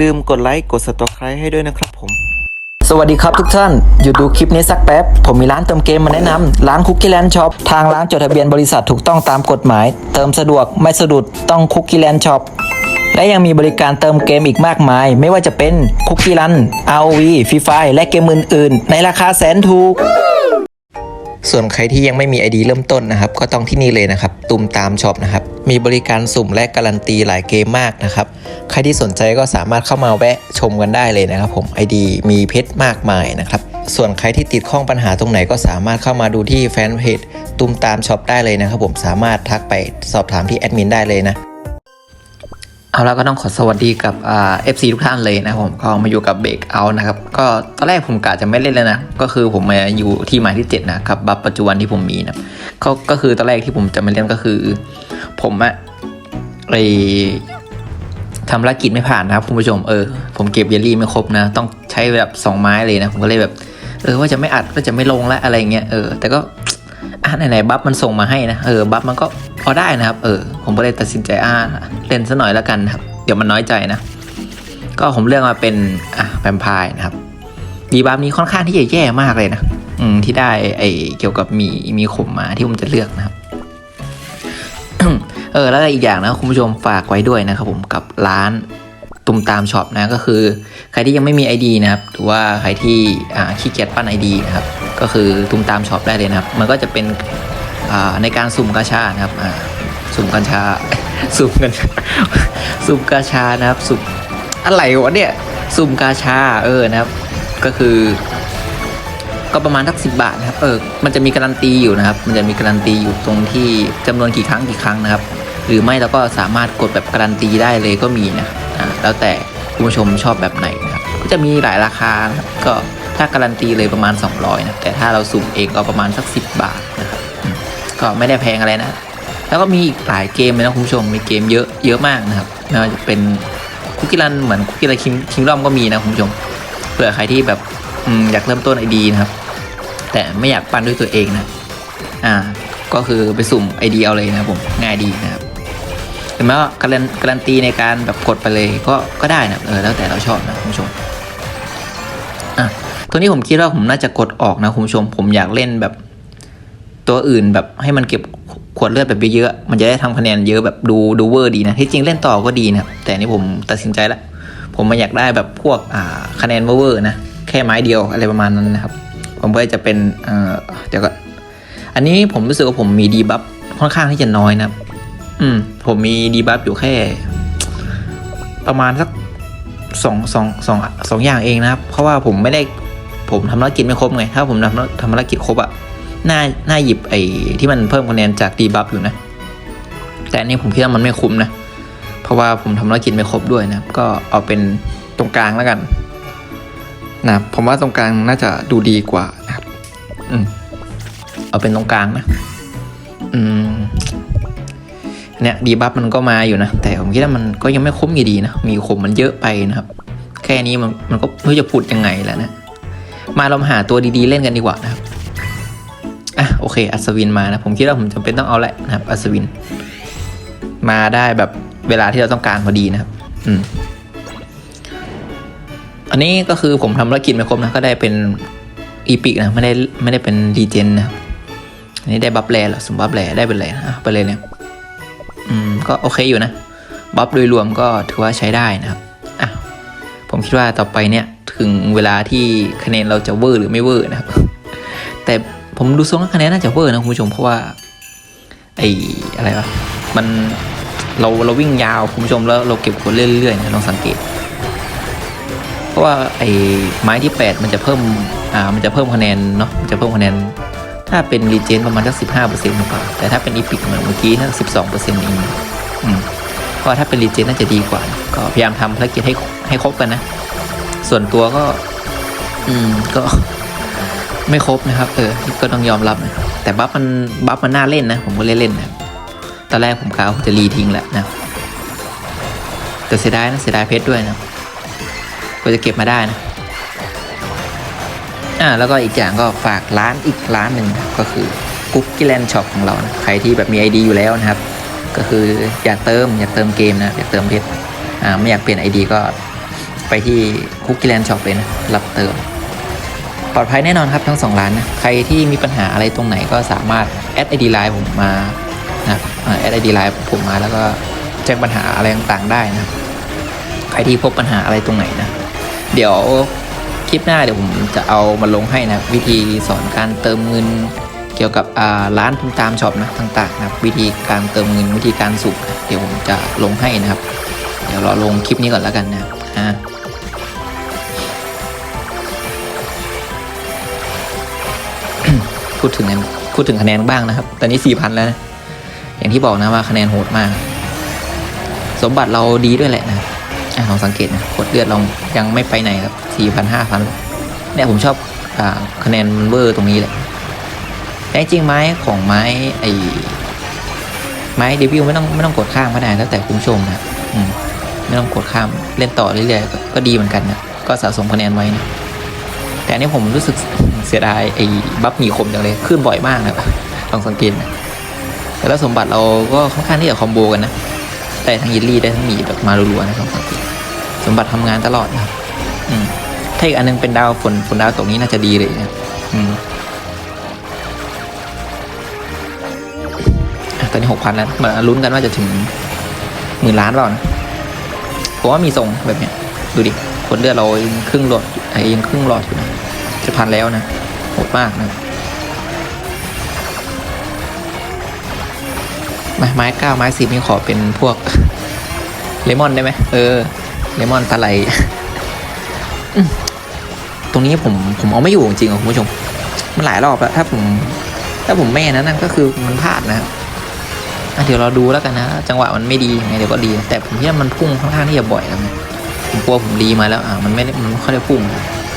ลืมกดไลค์กด subscribe ให้ด้วยนะครับผมสวัสดีครับทุกท่านหยุดดูคลิปนี้สักแป๊บ ผมมีร้านเติมเกมมาแนะนำร้านคุกกี้แลนด์ช็อปทางร้านจดทะเบียนบริษัทถูกต้องตามกฎหมาย เติมสะดวกไม่สะดุดต้องคุกกี้แลนด์ช็อปและยังมีบริการเติมเกมอีกมากมาย ไม่ว่าจะเป็นคุกกี้รัน ROV ฟรีไฟและเกมอื่นๆ ในราคาแสนถูก ส่วนใครที่ยังไม่มี ID เริ่มต้นนะครับ ก็ต้องที่นี่เลยนะครับตุมตามช็อปนะครับ มีบริการสุ่มและการันตีหลายเกมมากนะครับ ใครที่สนใจก็สามารถเข้ามาแวะชมกันได้เลยนะครับ ผม ID มีเพชรมากมายนะครับ ส่วนใครที่ติดข้องปัญหาตรงไหนก็สามารถเข้ามาดูที่แฟนเพจตุมตามช็อปได้เลยนะครับ ผมสามารถทักไปสอบถามที่แอดมินได้เลยนะ เอาแล้วก็ต้องขอสวัสดีกับเอฟซีทุกท่านเลยนะผมก็มาอยู่กับเบรกเอานะครับก็ตอนแรกผมกะจะไม่เล่นเลยนะ ก็คือผมมาอยู่ที่หมายที่7นะครับบัฟปัจจุบันที่ผมมีนะก็ก็คือตอนแรกที่ผมจะไม่เล่นก็คือ ผมอะไอทำภารกิจไม่ผ่านนะครับคุณผู้ชมเออผมเก็บเยลลี่ไม่ครบนะ ต้องใช้แบบสองไม้เลยนะผมก็เลยแบบ เออว่าจะไม่อัดก็จะไม่ลงแล้วอะไรเงี้ยเออแต่ก็ ไหนๆบัฟมันส่งมาให้นะเออบัฟมันก็พอได้นะครับ เออ ผมก็เลยตัดสินใจอ่าเล่นซะหน่อยแล้วกันครับ เดี๋ยวมันน้อยใจนะ ก็ผมเลือกมาเป็นอะแวมไพร์นะครับดีบัฟนี้ค่อนข้างที่จะแย่มากเลยนะอืมที่ได้ไอเกี่ยวกับมีมีขมมาที่ผมจะเลือกนะครับเออแล้วก็อีกอย่างนะคุณผู้ชมฝากไว้ด้วยนะครับผมกับร้านตุมตามช็อปนะก็คือ ใครที่ยังไม่มี ID นะครับหรือว่าใครที่อ่าขี้เกียจปั้น ID นะครับ ก็คือตุมตามช็อปได้เลยนะครับ มันก็จะเป็นในการสุ่มกาชานะครับสุ่มกัญชาสุ่มกันสุ่มกาชานะครับ สุ่มอะไรวะเนี่ยสุ่มกาชาเออนะครับ ก็คือ ก็ประมาณสักสิบาทนะครับเออมันจะมีการันตีอยู่นะครับ มันจะมีการันตีอยู่ตรงที่จำนวนกี่ครั้งกี่ครั้งนะครับ หรือไม่เราก็สามารถกดแบบการันตีได้เลยก็มีนะอ่าแล้วแต่คุณผู้ชมชอบแบบไหนนะครับ ก็จะมีหลายราคานะครับก็ ถ้าการันตีเลยประมาณ 200นะแต่ถ้าเราสุ่มเองก็ประมาณสัก 10 บาทนะครับก็ไม่ได้แพงอะไรนะ แล้วก็มีอีกหลายเกมเลยนะคุณผู้ชมมีเกมเยอะเยอะมากนะครับไม่ว่าจะเป็นคุกกี้รันเหมือนคุกกี้รันคิงคิงดอมก็มีนะคุณผู้ชมเผื่อใครที่แบบอยากเริ่มต้นไอดีนะครับ แต่ไม่อยากปั้นด้วยตัวเองนะอ่าก็คือไปสุ่มไอเดียเอาเลยนะผมง่ายดีนะครับถึงแม้ว่าการันการันตีในการแบบกดไปเลยก็ก็ได้นะเออแล้วแต่เราชอบนะคุณผู้ชมอะ ตัวนี้ผมคิดว่าผมน่าจะกดออกนะคุณผู้ชม ผมอยากเล่นแบบ ตัวอื่นแบบให้มันเก็บขวดเลือดแบบเยอะๆมันจะได้ทำคะแนนเยอะแบบดูดูเวอร์ดีนะที่จริงเล่นต่อก็ดีนะแต่นี่ผมตัดสินใจแล้วผมมาอยากได้แบบพวกอ่าคะแนนเวอร์นะแค่ไม้เดียวอะไรประมาณนั้นนะครับ ผมก็จะเป็นเอ่อเดี๋ยวก็อันนี้ผมรู้สึกว่าผมมีดีบัฟค่อนข้างที่จะน้อยนะอืมผมมีดีบัฟอยู่แค่ ประมาณสักสองสองสองสองอย่างเองนะครับ เพราะว่าผมไม่ได้ ผมทำธุรกิจไม่ครบไง ถ้าผมทำทำธุรกิจครบอะน่าน่าหยิบไอ้ที่มันเพิ่มคะแนนจากดีบัฟอยู่นะ แต่อันนี้ผมคิดว่ามันไม่คุ้มนะ เพราะว่าผมทำธุรกิจไม่ครบด้วยนะ ก็เอาเป็นตรงกลางแล้วกันนะผมว่าตรงกลางน่าจะดูดีกว่านะครับอืมเอาเป็นตรงกลางนะ อืมเนี่ยดีบัฟมันก็มาอยู่นะ แต่ผมคิดว่ามันก็ยังไม่คุ้มอยู่ดีนะ มีขมมันเยอะไปนะครับ แค่นี้มันมันก็ไม่รู้จะพูดยังไงแล้วนะ มาเรามหาตัวดีๆเล่นกันดีกว่านะครับอะโอเค อัศวินมานะ ผมคิดว่าผมจำเป็นต้องเอาแหละนะครับ อัศวิน มาได้แบบเวลาที่เราต้องการพอดีนะครับ อืม อันนี้ก็คือผมทำธุรกิจไม่ครบนะ ก็ได้เป็นอีพิกนะ ไม่ได้ไม่ได้เป็นดีเจนนะครับอันนี้ได้บัฟแลเหรอสมบัฟแลได้เป็นแลนะไปเลยเนี่ย อืม ก็โอเคอยู่นะ บัฟโดยรวมก็ถือว่าใช้ได้นะครับ อะ ผมคิดว่าต่อไปเนี่ย ถึงเวลาที่คะแนนเราจะเวอร์หรือไม่เวอร์นะครับ แต่ผมดูทรงแล้วคะแนนน่าจะเวอร์นะคุณผู้ชมเพราะว่าไอ้อะไรวะมันเราเราวิ่งยาวคุณผู้ชมแล้วเราเก็บคนเรื่อยๆนะลองสังเกต เพราะว่าไอ้ไม้ที่ 8 มันจะเพิ่มอ่ามันจะเพิ่มคะแนนเนาะมันจะเพิ่มคะแนน ถ้าเป็นรีเจนประมาณสักสิบห้าเปอร์เซ็นต์มากกว่าแต่ถ้าเป็นอีพิกเหมือนเมื่อกี้น่าสิบสองเปอร์เซ็นต์เองอืมเพราะว่าถ้าเป็นรีเจนน่าจะดีกว่า ก็พยายามทำภารกิจให้ให้ครบกันนะ ส่วนตัวก็ อืมก็ไม่ครบนะครับ เออก็ต้องยอมรับนะแต่บัฟมันบัฟมันน่าเล่นนะ ผมก็เล่นเล่นนะตอนแรกผมกะว่าจะรีทิ้งแหละนะแต่เสียดายนะเสียดายเพชรด้วยนะก็จะเก็บมาได้นะอ่าแล้วก็อีกอย่างก็ฝากร้านอีกร้านหนึ่งนะครับก็คือกุ๊กกี้แลนช็อปของเรานะใครที่แบบมี ID อยู่แล้วนะครับ ก็คืออยากเติมอยากเติมเกมนะอยากเติมเพชรอ่าไม่อยากเปลี่ยน ID ก็ ไปที่คุกกี้แลนด์ช็อปเลยนะ รับเติม ปลอดภัยแน่นอนครับทั้งสองร้านนะใครที่มีปัญหาอะไรตรงไหนก็สามารถแอดไอดีไลน์ผมมานะแอดไอดีไลน์ผมมาแล้วก็แจ้งปัญหาอะไรต่างๆได้นะใครที่พบปัญหาอะไรตรงไหนนะ เดี๋ยวคลิปหน้าเดี๋ยวผมจะเอามาลงให้นะ วิธีสอนการเติมเงินเกี่ยวกับร้านทุมตามช็อปนะต่างๆนะวิธีการเติมเงินวิธีการสูบนะเดี๋ยวผมจะลงให้นะครับ เดี๋ยวรอลงคลิปนี้ก่อนแล้วกันนะครับอ่า พูดถึงพูดถึงคะแนนบ้างนะครับ ตอนนี้สี่พันแล้วนะอย่างที่บอกนะว่าคะแนนโหดมาก สมบัติเราดีด้วยแหละนะอะลองสังเกตนะกดเลือดเรายังไม่ไปไหนครับสี่พันห้าพันเนี่ยผมชอบอ่าคะแนนมันเวอร์ตรงนี้แหละแต่จริงไม้ของไม้ไอไม้เดบิวไม่ต้องไม่ต้องกดข้ามก็ได้แล้วแต่คุณชมนะอืมไม่ต้องกดข้ามเล่นต่อเรื่อยๆก็ก็ดีเหมือนกันนะก็สะสมคะแนนไว้นะ แต่อันนี้ผมรู้สึกเสียดายไอ้บัฟหมีคมจังเลยขึ้นบ่อยมากนะลองสังเกตนะแต่แล้วสมบัติเราก็ค่อนข้างที่จะคอมโบกันนะได้ทั้งยินลี่ได้ทั้งหมีแบบมารัวๆนะครับสังเกตสมบัติทำงานตลอดนะอืมถ้าอีกอันนึงเป็นดาวฝนฝนดาวตกนี้น่าจะดีเลยนะอืมอะตอนนี้หกพันแล้วมาลุ้นกันว่าจะถึงหมื่นล้านเปล่านะผมว่ามีทรงแบบเนี้ยดูดิ ผลเลือดเรายังครึ่งหลอดไอ้ยังครึ่งหลอดอยู่นะจะพันแล้วนะโหดมากนะไม้ไม้เก้าไม้สิบนี่ขอเป็นพวกเลมอนได้ไหมเออเลมอนตะไลตรงนี้ผมผมเอาไม่อยู่จริงๆอะคุณผู้ชม มันหลายรอบแล้วถ้าผม ถ้าผมไม่นะนั่นก็คือมันพลาดนะครับเดี๋ยวเราดูแล้วกันนะ จังหวะมันไม่ดีไงเดี๋ยวก็ดี แต่ผมคิดว่ามันพุ่งค่อนข้างที่จะบ่อยแล้วนะ ผมกลัวผมรีมาแล้วอะมันไม่ได้มันไม่ค่อยได้พุ่ง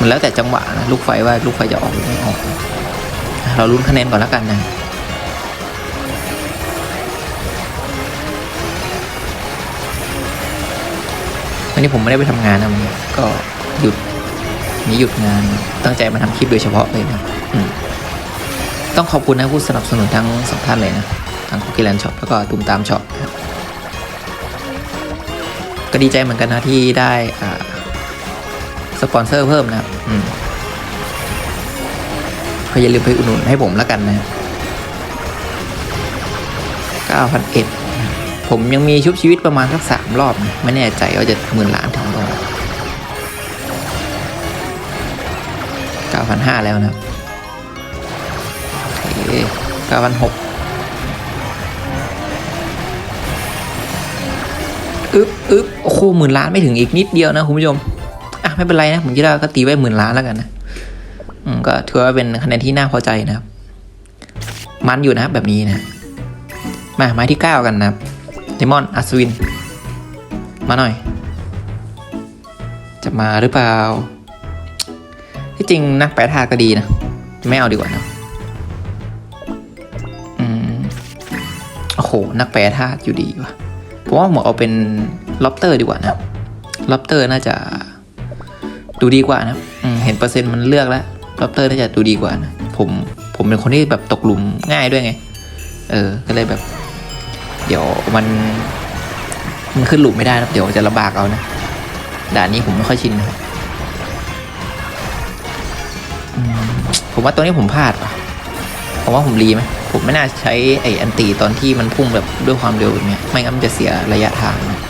มันแล้วแต่จังหวะนะลูกไฟว่าลูกไฟจะออกหรือไม่ออกเราลุ้นคะแนนก่อนแล้วกันนะวันนี้ผมไม่ได้ไปทำงานนะวันก็หยุดนี่หยุดงานตั้งใจมาทำคลิปโดยเฉพาะเลยนะอืมต้องขอบคุณนะผู้สนับสนุนทั้งสองท่านเลยนะทั้งคุกกี้แลนด์ช็อปแล้วก็ตุมตามช็อปนะ ก็ดีใจเหมือนกันนะที่ได้สปอนเซอร์เพิ่มนะครับอืมก็อย่าลืมไปอุดหนุนให้ผมแล้วกันนะเก้าพันเอ็ดผมยังมีชุบชีวิตประมาณสักสามรอบนะไม่แน่ใจว่าจะหมื่นล้านถึงตรงเก้าพันห้าแล้วนะครับโอึ๊บอึ๊บโอ้โหหมื่นล้านไม่ถึงอีกนิดเดียวนะคุณผู้ชมอะไม่เป็นไรนะผมคิดว่าก็ตีไว้หมื่นล้านแล้วกันนะอืมก็ถือว่าเป็นคะแนนที่น่าพอใจนะครับ มันอยู่นะแบบนี้นะ มาไม้ที่เก้ากันนะเดมอนอัศวิน มาหน่อย จะมาหรือเปล่า ที่จริงนักแปรธาตุก็ดีนะ ไม่เอาดีกว่านะอืมโอ้โห นักแปรธาตุอยู่ดีว่ะ ผมว่าผมเอาเป็นล็อบเตอร์ดีกว่านะล็อบเตอร์น่าจะดูดีกว่านะเห็นเปอร์เซ็นต์มันเลือกแล้วล็อบเตอร์น่าจะดูดีกว่านะผมผมเป็นคนที่แบบตกหลุมง่ายด้วยไง เออ ก็เลยแบบ เดี๋ยวมันมันขึ้นหลุมไม่ได้นะเดี๋ยวจะลำบากเอานะด่านนี้ผมไม่ค่อยชินนะผมว่าตัวนี้ผมพลาดว่ะ ผมว่าผมรีไหมผมไม่น่าใช้ไอ้อันตีตอนที่มันพุ่งแบบด้วยความเร็วแบบเนี้ยไม่งั้นมันจะเสียระยะทางนะ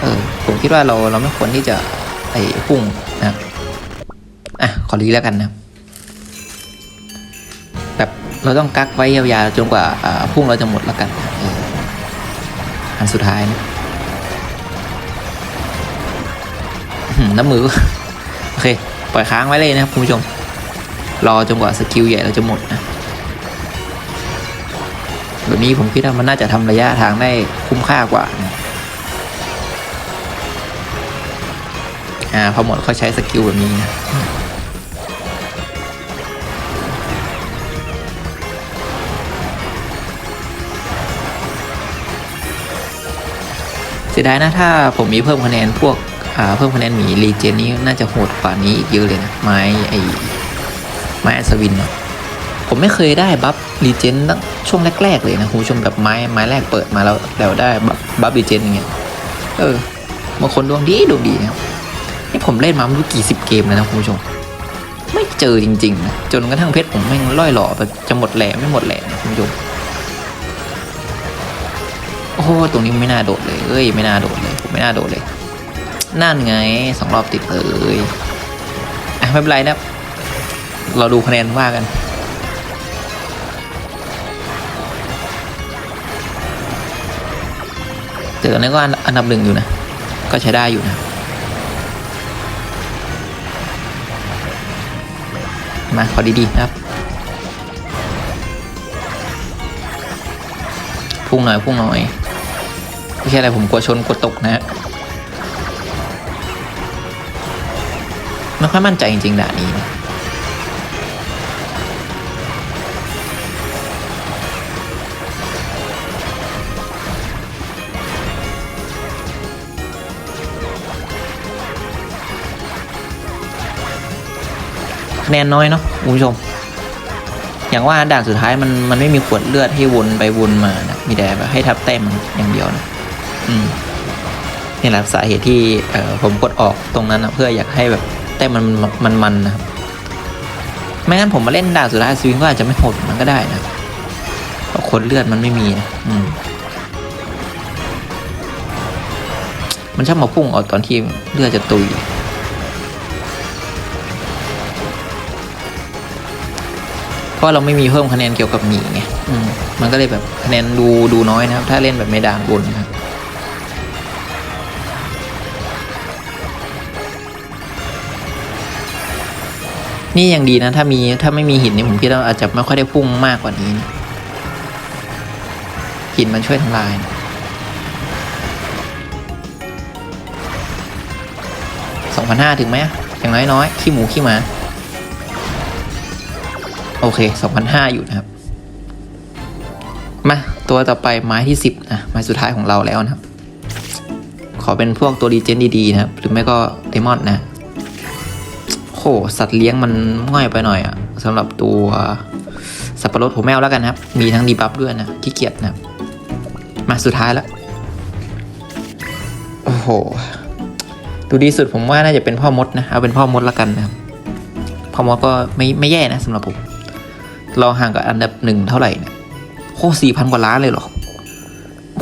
เออผมคิดว่าเราเราไม่ควรที่จะไอ้พุ่งนะอะขอรีแล้วกันนะแบบเราต้องกักไว้ยาวๆจนกว่าพุ่งเราจะหมดแล้วกันเอออันสุดท้ายนะน้ำมือโอเค ปล่อยค้างไว้เลยนะครับคุณผู้ชม รอจนกว่าสกิลใหญ่เราจะหมดนะ นี้ผมคิดว่ามันน่าจะทำระยะทางได้คุ้มค่ากว่านะอ่าพอหมดเขาใช้สกิลแบบนี้นะเสียดายนะถ้าผมมีเพิ่มคะแนนพวกอ่าเพิ่มคะแนนหมีรีเจนนี้น่าจะโหดกว่านี้อีกเยอะเลยนะไม้ไอไม้อัศวินนะ ผมไม่เคยได้บัฟรีเจนตั้งช่วงแรก ๆ เลยนะคุณผู้ชมแบบไม้ไม้แรกเปิดมาแล้วแล้วได้บัฟรีเจนอย่างเงี้ยเออบางคนดวงดีดวงดีนะครับเล่นมาไม่รู้กี่สิบเกมแล้วนะคุณผู้ชม ไม่เจอจริงๆนะจนกระทั่งเพชรผมแม่งล่อยหล่อแบบจะหมดแหล่ไม่หมดแหล่นะคุณผู้ชมโอ้โหตรงนี้ไม่น่าโดดเลยเอ้ยไม่น่าโดดเลยผมไม่น่าโดดเลยนั่นไงสองรอบติดเลยอะไม่เป็นไรนะเราดูคะแนนว่ากัน แต่ตอนนี้ก็อันอันดับหนึ่งอยู่นะ ก็ใช้ได้อยู่นะมาขอดีๆนะครับ พุ่งหน่อยพุ่งหน่อยไม่ใช่อะไรผมกลัวชนกลัวตกนะฮะไม่ค่อยมั่นใจจริงๆด่านนี้นะ คะแนนน้อยเนาะคุณผู้ชม อย่างว่าด่านสุดท้ายมันมันไม่มีขวดเลือดให้วนไปวนมานะมีแต่ให้ทับแต้มอย่างเดียวนะอืมนี่แหละสาเหตุที่เออผมกดออกตรงนั้นนะเพื่ออยากให้แบบแต้มมันมันมันนะครับไม่งั้นผมมาเล่นด่านสุดท้ายสวิงก็อาจจะไม่โหดมันก็ได้นะเพราะขวดเลือดมันไม่มีนะอืมมันชอบมาพุ่งออกตอนที่เลือดจะตุย เพราะเราไม่มีเพิ่มคะแนนเกี่ยวกับหมีไงมมันก็เลยแบบคะแนนดูดูน้อยนะครับ ถ้าเล่นแบบไม่ด่างบนนะครับนี่ยังดีนะ ถ้ามีถ้าไม่มีหินนี่ผมคิดว่าอาจจะไม่ค่อยได้พุ่งมากกว่านี้นะหินมันช่วยทำลายนะสองพันห้าถึงไหมอย่างน้อยน้อยๆขี้หมูขี้หมา โอเค2,500อยู่นะครับ มาตัวต่อไปไม้ที่ 10 นะไม้สุดท้ายของเราแล้วนะครับ ขอเป็นพวกตัวดีเจนดีๆนะครับ หรือไม่ก็เดมอนนะโหสัตว์เลี้ยงมันง่อยไปหน่อยอะสำหรับตัวสับปะรดผมแมวแล้วกันนะครับ มีทั้งดีบัฟด้วยนะขี้เกียจนะมาสุดท้ายแล้วโอ้โหดูดีสุดผมว่าน่าจะเป็นพ่อมดนะเอาเป็นพ่อมดแล้วกันนะครับพ่อมดก็ไม่ไม่แย่นะสำหรับผม เราห่างกับอันดับหนึ่งเท่าไหร่เนี่ยโคสี่พันกว่าล้านเลยเหรอ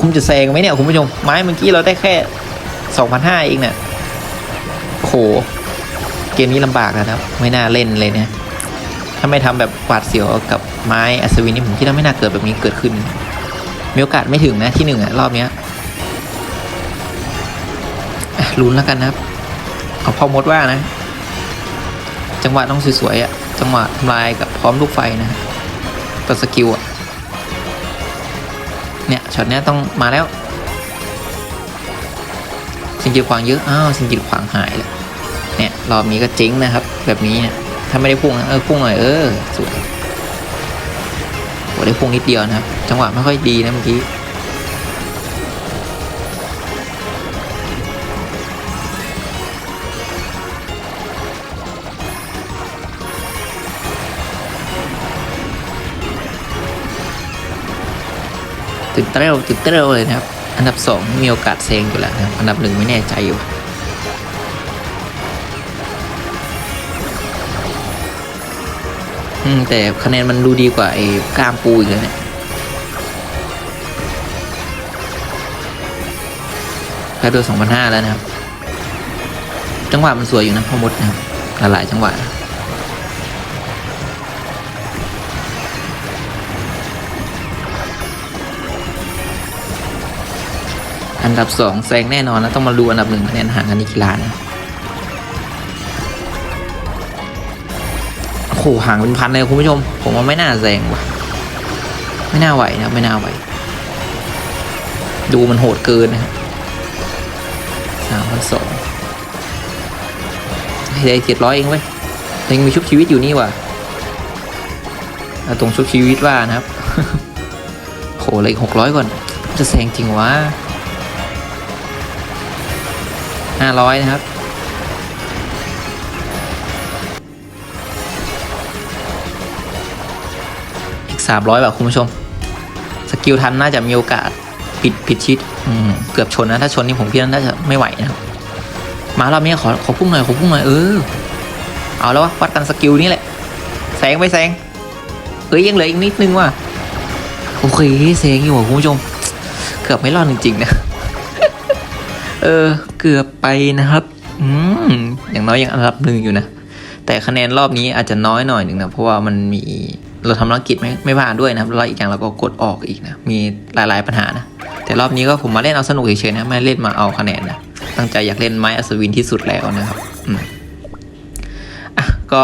คุณจะแซงไหมเนี่ยคุณผู้ชมไม้เมื่อกี้เราได้แค่สองพันห้าเองเนี่ยโหเกมนี้ลำบากนะครับ ไม่น่าเล่นเลยเนี่ยถ้าไม่ทำแบบกวาดเสียวกับไม้อัศวินนี่ผมคิดว่าไม่น่าเกิดแบบนี้เกิดขึ้น มีโอกาสไม่ถึงนะที่หนึ่งอะรอบเนี้ยลุ้นแล้วกันนะครับเอาพอมดว่านะ จังหวะต้องสวยๆอะจังหวะทำลายกับพร้อมลูกไฟนะ ตัวสกิลอะเนี่ยช็อตเนี้ยต้องมาแล้ว สิงกิดขวางเยอะ อ้าว สิงกิดขวางหายเลยเนี่ยรอบนี้ก็เจ๊งนะครับ แบบนี้เนี่ยถ้าไม่ได้พุ่งเออพุ่งหน่อยเออสวยโหได้พุ่งนิดเดียวนะครับ จังหวะไม่ค่อยดีนะเมื่อกี้ ตื่นเต้นตื่นเต้นเลยนะครับ อันดับสองมีโอกาสเซงอยู่แล้วนะอันดับหนึ่งไม่แน่ใจอยู่อแต่คะแนนมันดูดีกว่าไอ้กล้ามปูอีกแล้วเนี่ยแค่ตัวสองพันห้าแล้วนะครับ จังหวะมันสวยอยู่นะพ่อมดนะครับหลายๆจังหวะนะ อันดับสองแซงแน่นอนแล้วต้องมาดูอันดับหนึ่งคะแนนห่างกันอีกกี่ล้านะโอ้โหห่างเป็นพันเลยคุณผู้ชม ผมว่าไม่น่าแซงว่ะ ไม่น่าไหวนะไม่น่าไหว ดูมันโหดเกินนะครับสามพันสองได้เจ็ดร้อยเองเว้ยยังมีชุบชีวิตอยู่นี่ว่ะตรงชุบชีวิตว่านะครับโหเลยหกร้อยก่อน จะแซงจริงวะ ห้าร้อยนะครับ อีกสามร้อยแบบคุณผู้ชม สกิลทันน่าจะมีโอกาสปิดผิดชิดอืมเกือบชนนะ ถ้าชนนี่ผมคิดว่น่าจะไม่ไหวนะครับมารอบนี้ขอขอพุ่งหน่อยขอพุ่งหน่อยเออ เอาแล้ววะวัดกันสกิลนี่แหละแสงไปแสงเอ้ยยังเหลืออีกนิดนึงว่ะโอเคแสงอยู่ว่ะคุณผู้ชม เกือบไม่รอดจริงๆนะ เออ กือบไปนะครับ อืมอย่างน้อยยังอันดับหนึ่งอยู่นะ แต่คะแนนรอบนี้อาจจะน้อยหน่อยหนึ่งนะ เพราะว่ามันมีเราทำธุรกิจไม่ไม่ผ่านด้วยนะครับแล้วอีกอย่างเราก็กดออกอีกนะ มีหลายๆปัญหานะ แต่รอบนี้ก็ผมมาเล่นเอาสนุกเฉยๆนะ ไม่เล่นมาเอาคะแนนนะ ตั้งใจอยากเล่นไม้อัศวินที่สุดแล้วนะครับ อืมอะก็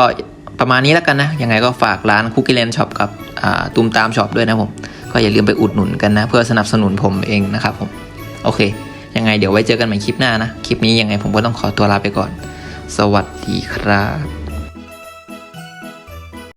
ประมาณนี้แล้วกันนะ ยังไงก็ฝากร้านคุกกี้แลนด์ช็อปกับอ่าตูมตามช็อปด้วยนะผม ก็อย่าลืมไปอุดหนุนกันนะ เพื่อสนับสนุนผมเองนะครับผม โอเค ยังไงเดี๋ยวไว้เจอกันใหม่คลิปหน้านะ คลิปนี้ยังไงผมก็ต้องขอตัวลาไปก่อน สวัสดีครับ